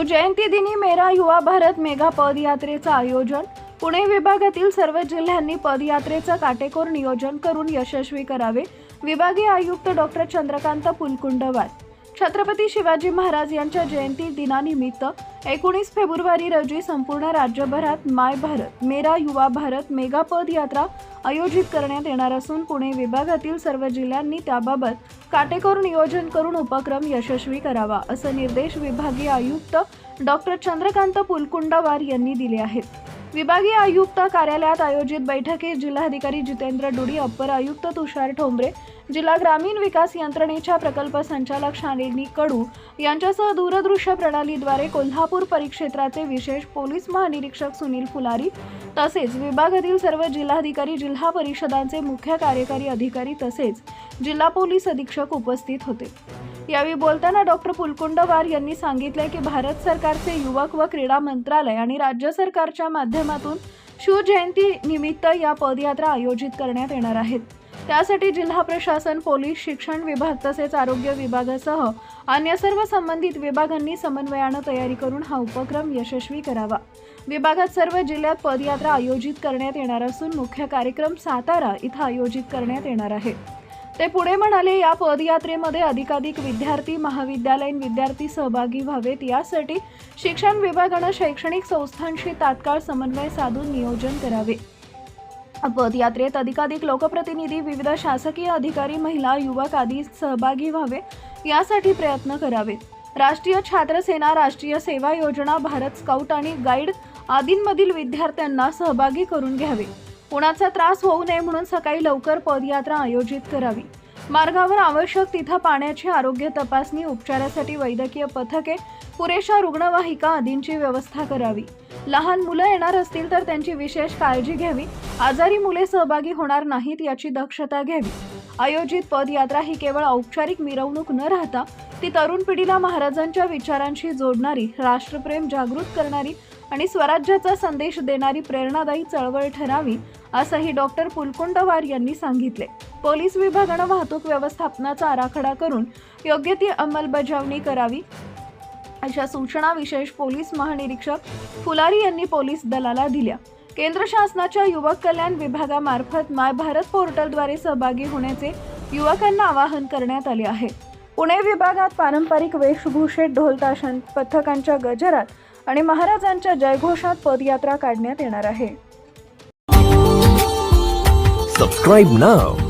शिवजयंती दिनी मेरा युवा भारत मेगा पदयात्रेचं आयोजन. पुणे विभागातील सर्व जिल्ह्यांनी पदयात्रेचं काटेकोर नियोजन करून यशस्वी करावे विभागीय आयुक्त डॉक्टर चंद्रकांत पुलकुंडवार छत्रपती शिवाजी महाराज यांच्या जयंती दिनानिमित्त एकोणीस फेब्रुवारी रोजी संपूर्ण राज्यभरात माय भारत मेरा युवा भारत मेगा पदयात्रा आयोजित करण्यात येणार असून पुणे विभागातील सर्व जिल्ह्यांनी त्याबाबत काटेकोर नियोजन करून उपक्रम यशस्वी करावा असे निर्देश विभागीय आयुक्त डॉक्टर चंद्रकांत पुलकुंडवार यांनी दिले आहेत. विभागीय आयुक्त कार्यालयात आयोजित बैठकीत जिल्हाधिकारी जितेंद्र डुडी अप्पर आयुक्त तुषार ठोंबरे जिल्हा ग्रामीण विकास यंत्रणेच्या प्रकल्प संचालक शालिनी कडू यांच्यासह दूरदृश्य प्रणालीद्वारे कोल्हापूर परिक्षेत्राचे विशेष पोलीस महानिरीक्षक सुनील फुलारी तसेच विभागातील सर्व जिल्हाधिकारी जिल्हा परिषदांचे मुख्य कार्यकारी अधिकारी तसेच जिल्हा पोलीस अधीक्षक उपस्थित होते. यावेळी बोलताना डॉक्टर पुलकुंडवार यांनी सांगितले की भारत सरकारचे युवक व क्रीडा मंत्रालय आणि राज्य सरकारच्या माध्यमातून शिवजयंती निमित्त या पदयात्रा आयोजित करण्यात येणार आहेत. त्यासाठी जिल्हा प्रशासन पोलीस शिक्षण विभाग तसेच आरोग्य विभागासह अन्य सर्व संबंधित विभागांनी समन्वयानं तयारी करून हा उपक्रम यशस्वी करावा. विभागात सर्व जिल्ह्यात पदयात्रा आयोजित करण्यात येणार असून मुख्य कार्यक्रम सातारा इथं आयोजित करण्यात येणार आहे. ते पुढे म्हणाले या पदयात्रेमध्ये अधिकाधिक विद्यार्थी महाविद्यालयीन विद्यार्थी सहभागी व्हावेत. यासाठी शिक्षण विभागानं शैक्षणिक संस्थांशी तात्काळ समन्वय साधून नियोजन करावे. पदयात्रेत अधिकाधिक लोकप्रतिनिधी विविध शासकीय अधिकारी महिला युवक आदी सहभागी व्हावे यासाठी प्रयत्न करावेत राष्ट्रीय छात्र सेना राष्ट्रीय सेवा योजना भारत स्काउट आणि गाईड आदींमधील विद्यार्थ्यांना सहभागी करून घ्यावे. कुणाचा त्रास होऊ नये म्हणून सकाळी लवकर पदयात्रा आयोजित करावी. मार्गावर आवश्यक तिथं पाण्याची आरोग्य तपासणी उपचारासाठी वैद्यकीय पथके पुरेशा रुग्णवाहिका आदींची व्यवस्था करावी. लहान मुलं येणार असतील तर त्यांची विशेष काळजी घ्यावी. आजारी मुले सहभागी होणार नाहीत याची दक्षता घ्यावी. आयोजित पदयात्रा ही केवळ औपचारिक मिरवणूक न राहता ती तरुण पिढीला महाराजांच्या विचारांशी जोडणारी राष्ट्रप्रेम जागृत करणारी आणि स्वराज्याचा संदेश देणारी प्रेरणादायी चळवळ ठरावी असंही डॉक्टर पुलकुंडवार यांनी सांगितले. पोलीस विभागानं वाहतूक व्यवस्थापनाचा आराखडा करून योग्य ती अंमलबजावणी करावी. अशा सूचना विशेष पोलीस महानिरीक्षक फुलारी यांनी पोलीस दलाला दिल्या. केंद्र शासनाच्या युवक कल्याण विभागामार्फत माय भारत पोर्टलद्वारे सहभागी होण्याचे युवकांना आवाहन करण्यात आले आहे. पुणे विभागात पारंपरिक वेशभूषेत ढोल पथकांच्या गजरात आणि महाराजांच्या जयघोषात पदयात्रा काढण्यात येणार आहे. Subscribe now.